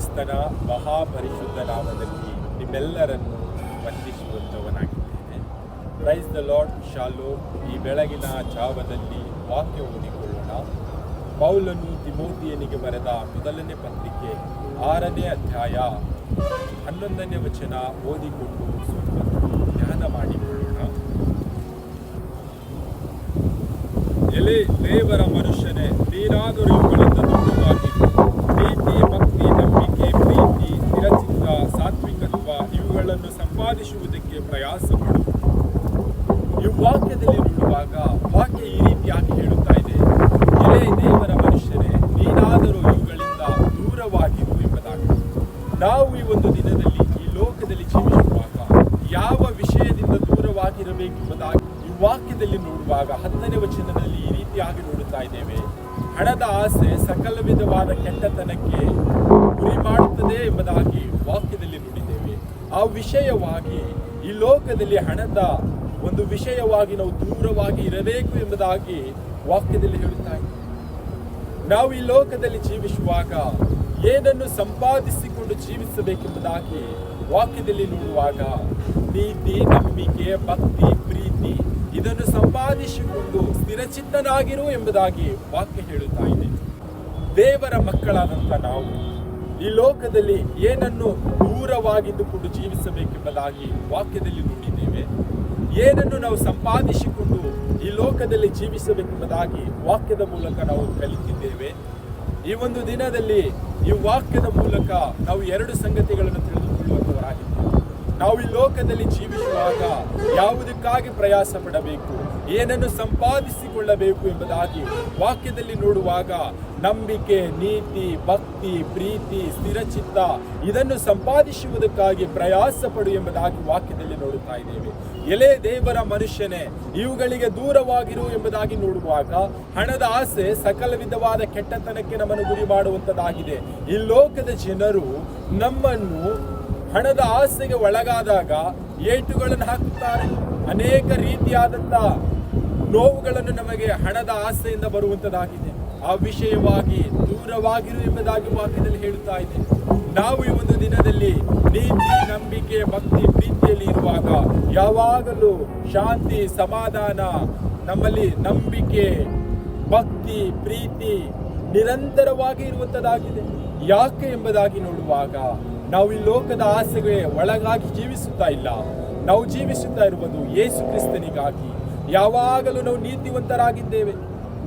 ಕ್ರಿಸ್ತನ ಮಹಾಪರಿಶುದ್ಧ ನಾಮದಲ್ಲಿ ನಿಮ್ಮೆಲ್ಲರನ್ನು ವಂದಿಸುವಂತವನಾಗಿದ್ದೇನೆ ಪ್ರೈಸ್ ದ ಲಾರ್ಡ್ ಶಾಲೋ ಈ ಬೆಳಗಿನ ಜಾವದಲ್ಲಿ ವಾಕ್ಯ ಓದಿಕೊಳ್ಳೋಣ. ಪೌಲನು ತಿಮೋತಿಯನಿಗೆ ಬರೆದ ಮೊದಲನೇ ಪತ್ರಿಕೆ ಆರನೇ ಅಧ್ಯಾಯ ಹನ್ನೊಂದನೇ ವಚನ ಓದಿಕೊಂಡು ಸ್ವಲ್ಪ ಧ್ಯಾನ ಮಾಡಿಕೊಳ್ಳೋಣ. ಎಲೆ ದೇವರ ಮನುಷ್ಯನೇ ನೀನಾದರೂ ಇವುಗಳಿಂದ ದೂರವಾಗಿರು ಪ್ರೀತಿ ಭಕ್ತಿ ನಂಬಿಕೆ ಪ್ರೀತಿ ಸ್ಥಿರಚಿತ್ತ ಸಾತ್ವಿಕತ್ವ ಇವುಗಳನ್ನು ಸಂಪಾದಿಸುವುದಕ್ಕೆ ಪ್ರಯಾಸ ಪಡು ಈ ವಾಕ್ಯದಲ್ಲಿ ನೋಡುವಾಗ ವಾಕ್ಯ ಈ ರೀತಿಯಾಗಿ ಹೇಳುತ್ತಾ ಇದೆ ಎಲೆ ದೇವರ ಮನುಷ್ಯನೇ ನೀನಾದರೂ ಇವುಗಳಿಂದ ದೂರವಾಗಿರು ಎಂಬುದಾಗಿ. ನಾವು ಈ ಒಂದು ದಿನದಲ್ಲಿ ಈ ಲೋಕದಲ್ಲಿ ಜೀವಿಸುವಾಗ ಯಾವ ವಿಷಯದಿಂದ ದೂರವಾಗಿರಬೇಕೆಂಬುದಾಗಿ ಈ ವಾಕ್ಯದಲ್ಲಿ ನೋಡುವಾಗ ಹತ್ತನೇ ವಚನದಲ್ಲಿ ಈ ರೀತಿಯಾಗಿ ನೋಡುತ್ತಾ ಇದ್ದೇವೆ. ಹಣದ ಆಸೆ ಸಕಲ ವಿಧವಾದ ಕೆಟ್ಟತನಕ್ಕೆ ಗುರಿ ಮಾಡುತ್ತದೆ ಎಂಬುದಾಗಿ ವಾಕ್ಯದಲ್ಲಿ ನುಡಿದ್ದೇವೆ. ಆ ವಿಷಯವಾಗಿ ಈ ಲೋಕದಲ್ಲಿ ಹಣದ ಒಂದು ವಿಷಯವಾಗಿ ನಾವು ದೂರವಾಗಿ ಇರಬೇಕು ಎಂಬುದಾಗಿ ವಾಕ್ಯದಲ್ಲಿ ಹೇಳುತ್ತಾ ಇದೆ. ನಾವು ಈ ಲೋಕದಲ್ಲಿ ಜೀವಿಸುವಾಗ ಏನನ್ನು ಸಂಪಾದಿಸಿಕೊಂಡು ಜೀವಿಸಬೇಕೆಂಬುದಾಗಿ ವಾಕ್ಯದಲ್ಲಿ ನೋಡುವಾಗ ನೀತಿ, ನಂಬಿಕೆ, ಭಕ್ತಿ, ಪ್ರೀತಿ ಇದನ್ನು ಸಂಪಾದಿಸಿಕೊಂಡು ಸ್ಥಿರಚಿತ್ತನಾಗಿರು ಎಂಬುದಾಗಿ ವಾಕ್ಯ ಹೇಳುತ್ತಾ ಇದೆ. ದೇವರ ಮಕ್ಕಳಾದಂಥ ನಾವು ಈ ಲೋಕದಲ್ಲಿ ಏನನ್ನು ದೂರವಾಗಿದ್ದುಕೊಂಡು ಜೀವಿಸಬೇಕೆಂಬುದಾಗಿ ವಾಕ್ಯದಲ್ಲಿ ನೋಡಿದ್ದೇವೆ. ಏನನ್ನು ನಾವು ಸಂಪಾದಿಸಿಕೊಂಡು ಈ ಲೋಕದಲ್ಲಿ ಜೀವಿಸಬೇಕೆಂಬುದಾಗಿ ವಾಕ್ಯದ ಮೂಲಕ ನಾವು ಕಲಿತಿದ್ದೇವೆ. ಈ ಒಂದು ದಿನದಲ್ಲಿ ಈ ವಾಕ್ಯದ ಮೂಲಕ ನಾವು ಎರಡು ಸಂಗತಿಗಳನ್ನು ತಿಳಿದುಕೊಳ್ಳುವಂತವರಾಗಿದ್ದೇವೆ. ನಾವು ಈ ಲೋಕದಲ್ಲಿ ಜೀವಿಸುವಾಗ ಯಾವುದಕ್ಕಾಗಿ ಪ್ರಯಾಸ ಪಡಬೇಕು? ಏನನ್ನು ಸಂಪಾದಿಸಿಕೊಳ್ಳಬೇಕು ಎಂಬುದಾಗಿ ವಾಕ್ಯದಲ್ಲಿ ನೋಡುವಾಗ ನಂಬಿಕೆ, ನೀತಿ, ಭಕ್ತಿ, ಪ್ರೀತಿ, ಸ್ಥಿರಚಿತ್ತ ಇದನ್ನು ಸಂಪಾದಿಸುವುದಕ್ಕಾಗಿ ಪ್ರಯಾಸ ಪಡು ಎಂಬುದಾಗಿ ವಾಕ್ಯದಲ್ಲಿ ನೋಡುತ್ತಾ ಇದ್ದೇವೆ. ಎಲೆ ದೇವರ ಮನುಷ್ಯನೇ, ಇವುಗಳಿಗೆ ದೂರವಾಗಿರು ಎಂಬುದಾಗಿ ನೋಡುವಾಗ ಹಣದ ಆಸೆ ಸಕಲ ವಿಧವಾದ ಕೆಟ್ಟತನಕ್ಕೆ ನಮ್ಮನ್ನು ಗುರಿ ಮಾಡುವಂತದ್ದಾಗಿದೆ ಈ ಲೋಕದ ಜನರು ನಮ್ಮನ್ನು ಹಣದ ಆಸೆಗೆ ಒಳಗಾದಾಗ ಏಟುಗಳನ್ನು ಹಾಕುತ್ತಾರೆ. ಅನೇಕ ರೀತಿಯಾದಂಥ ನೋವುಗಳನ್ನು ನಮಗೆ ಹಣದ ಆಸೆಯಿಂದ ಬರುವಂಥದ್ದಾಗಿದೆ. ಆ ವಿಷಯವಾಗಿ ದೂರವಾಗಿರು ಎಂಬುದಾಗಿ ವಾಕ್ಯದಲ್ಲಿ ಹೇಳುತ್ತಾ ಇದೆ. ನಾವು ಈ ಒಂದು ದಿನದಲ್ಲಿ ನೀತಿ, ನಂಬಿಕೆ, ಭಕ್ತಿ, ಪ್ರೀತಿಯಲ್ಲಿ ಇರುವಾಗ ಯಾವಾಗಲೂ ಶಾಂತಿ, ಸಮಾಧಾನ, ನಮ್ಮಲ್ಲಿ ನಂಬಿಕೆ, ಭಕ್ತಿ, ಪ್ರೀತಿ ನಿರಂತರವಾಗಿ ಇರುವಂಥದ್ದಾಗಿದೆ. ಯಾಕೆ ಎಂಬುದಾಗಿ ನೋಡುವಾಗ ನಾವು ಈ ಲೋಕದ ಆಸೆಗೆ ಒಳಗಾಗಿ ಜೀವಿಸುತ್ತಾ ಇಲ್ಲ. ನಾವು ಜೀವಿಸುತ್ತಾ ಇರುವುದು ಯೇಸು ಕ್ರಿಸ್ತನಿಗಾಗಿ. ಯಾವಾಗಲೂ ನಾವು ನೀತಿವಂತರಾಗಿದ್ದೇವೆ.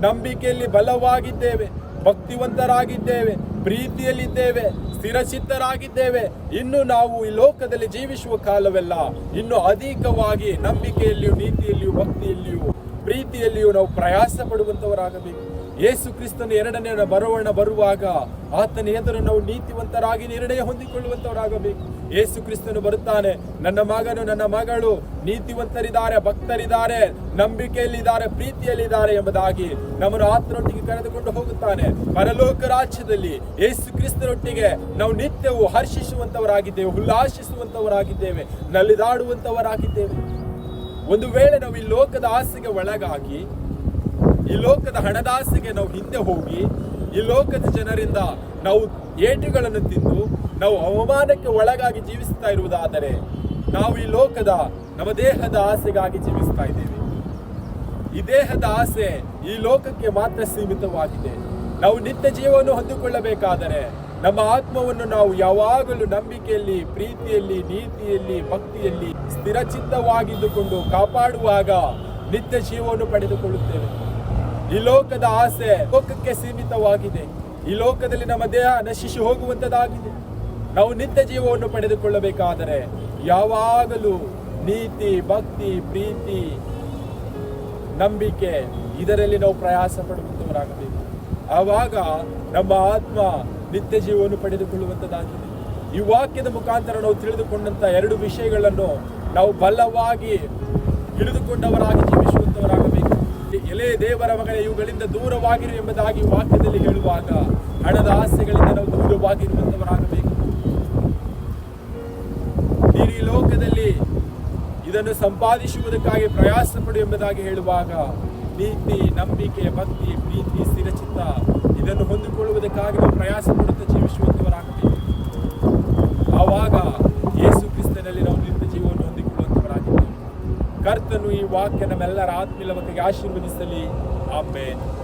ನಂಬಿಕೆಯಲ್ಲಿ ಬಲವಾಗಿದ್ದೇವೆ. ಭಕ್ತಿವಂತರಾಗಿದ್ದೇವೆ. ಪ್ರೀತಿಯಲ್ಲಿದ್ದೇವೆ. ಸ್ಥಿರಚಿತ್ತರಾಗಿದ್ದೇವೆ. ಇನ್ನು ನಾವು ಈ ಲೋಕದಲ್ಲಿ ಜೀವಿಸುವ ಕಾಲವೆಲ್ಲ ಇನ್ನು ಅಧಿಕವಾಗಿ ನಂಬಿಕೆಯಲ್ಲಿಯೂ ನೀತಿಯಲ್ಲಿಯೂ ಭಕ್ತಿಯಲ್ಲಿಯೂ ಪ್ರೀತಿಯಲ್ಲಿಯೂ ನಾವು ಪ್ರಯಾಸ ಪಡುವಂತವರಾಗಬೇಕು. ಯೇಸು ಕ್ರಿಸ್ತನು ಎರಡನೇ ಬರೋಣ ಬರುವಾಗ ಆತನ ಎದುರು ನಾವು ನೀತಿವಂತರಾಗಿ ನಿರ್ಣಯ ಹೊಂದಿಕೊಳ್ಳುವಂತವರಾಗಬೇಕು. ಯೇಸು ಕ್ರಿಸ್ತನು ಬರುತ್ತಾನೆ, ನನ್ನ ಮಗನು, ನನ್ನ ಮಗಳು ನೀತಿವಂತರಿದ್ದಾರೆ, ಭಕ್ತರಿದ್ದಾರೆ, ನಂಬಿಕೆಯಲ್ಲಿದ್ದಾರೆ, ಪ್ರೀತಿಯಲ್ಲಿದ್ದಾರೆ ಎಂಬುದಾಗಿ ನಮ್ಮನ್ನು ಆತನೊಟ್ಟಿಗೆ ಕರೆದುಕೊಂಡು ಹೋಗುತ್ತಾನೆ. ಪರಲೋಕ ರಾಜ್ಯದಲ್ಲಿ ಯೇಸು ಕ್ರಿಸ್ತನೊಟ್ಟಿಗೆ ನಾವು ನಿತ್ಯವೂ ಹರ್ಷಿಸುವಂತವರಾಗಿದ್ದೇವೆ, ಉಲ್ಲಾಸಿಸುವಂತವರಾಗಿದ್ದೇವೆ, ನಲಿದಾಡುವಂತವರಾಗಿದ್ದೇವೆ. ಒಂದು ವೇಳೆ ನಾವು ಈ ಲೋಕದ ಆಸೆಗೆ ಒಳಗಾಗಿ ಈ ಲೋಕದ ಹಣದಾಸೆಗೆ ನಾವು ಹಿಂದೆ ಹೋಗಿ, ಈ ಲೋಕದ ಜನರಿಂದ ನಾವು ಏಟುಗಳನ್ನು ತಿಂದು, ನಾವು ಅವಮಾನಕ್ಕೆ ಒಳಗಾಗಿ ಜೀವಿಸ್ತಾ ಇರುವುದಾದರೆ ನಾವು ಈ ಲೋಕದ ನಮ್ಮ ದೇಹದ ಆಸೆಗಾಗಿ ಜೀವಿಸ್ತಾ ಇದ್ದೇವೆ. ಈ ದೇಹದ ಆಸೆ ಈ ಲೋಕಕ್ಕೆ ಮಾತ್ರ ಸೀಮಿತವಾಗಿದೆ. ನಾವು ನಿತ್ಯ ಜೀವವನ್ನು ಹೊಂದಿಕೊಳ್ಳಬೇಕಾದರೆ ನಮ್ಮ ಆತ್ಮವನ್ನು ನಾವು ಯಾವಾಗಲೂ ನಂಬಿಕೆಯಲ್ಲಿ, ಪ್ರೀತಿಯಲ್ಲಿ, ನೀತಿಯಲ್ಲಿ, ಭಕ್ತಿಯಲ್ಲಿ ಸ್ಥಿರಚಿತ್ತವಾಗಿದ್ದುಕೊಂಡು ಕಾಪಾಡುವಾಗ ನಿತ್ಯ ಜೀವವನ್ನು ಪಡೆದುಕೊಳ್ಳುತ್ತೇವೆ. ಈ ಲೋಕದ ಆಸೆ ಲೋಕಕ್ಕೆ ಸೀಮಿತವಾಗಿದೆ. ಈ ಲೋಕದಲ್ಲಿ ನಮ್ಮ ದೇಹ ನಶಿಸಿ ಹೋಗುವಂತದಾಗಿದೆ. ನಾವು ನಿತ್ಯ ಜೀವವನ್ನು ಪಡೆದುಕೊಳ್ಳಬೇಕಾದರೆ ಯಾವಾಗಲೂ ನೀತಿ, ಭಕ್ತಿ, ಪ್ರೀತಿ, ನಂಬಿಕೆ ಇದರಲ್ಲಿ ನಾವು ಪ್ರಯಾಸ ಪಡುವಂತವರಾಗಬೇಕು. ಆವಾಗ ನಮ್ಮ ಆತ್ಮ ನಿತ್ಯ ಜೀವವನ್ನು ಪಡೆದುಕೊಳ್ಳುವಂತದ್ದಾಗಿದೆ ಈ ವಾಕ್ಯದ ಮುಖಾಂತರ ನಾವು ತಿಳಿದುಕೊಂಡಂತ ಎರಡು ವಿಷಯಗಳನ್ನು ನಾವು ಬಲವಾಗಿ ಹಿಡಿದುಕೊಂಡವರಾಗಿ ಜೀವಿಸುವಂತವರಾಗಬೇಕು ಎಲೆ ದೇವರ ಮಗನೇ ಇವುಗಳಿಂದ ದೂರವಾಗಿರು ಎಂಬುದಾಗಿ ವಾಕ್ಯದಲ್ಲಿ ಹೇಳುವಾಗ ಹಣದ ಆಸೆಗಳಿಂದ ನಾವು ದೂರವಾಗಿರುವಂತವರಾಗಬೇಕು ನೀನು ಲೋಕದಲ್ಲಿ ಇದನ್ನು ಸಂಪಾದಿಸುವುದಕ್ಕಾಗಿ ಪ್ರಯಾಸ ಪಡು ಎಂಬುದಾಗಿ ಹೇಳುವಾಗ ನೀತಿ, ನಂಬಿಕೆ, ಭಕ್ತಿ, ಪ್ರೀತಿ, ಸ್ಥಿರಚಿತ್ತ ಇದನ್ನು ಹೊಂದಿಕೊಳ್ಳುವುದಕ್ಕಾಗಿ ನಾವು ಪ್ರಯಾಸ ಪಡುತ್ತಾ ಜೀವಿಸುವಂತವರಾಗಬೇಕು ಕರ್ತನು ಈ ವಾಕ್ಯ ನಮ್ಮೆಲ್ಲರ ಮಕ್ಕಳಿಗೆ ಆಶೀರ್ವದಿಸಲಿ. ಆಮೇನ್.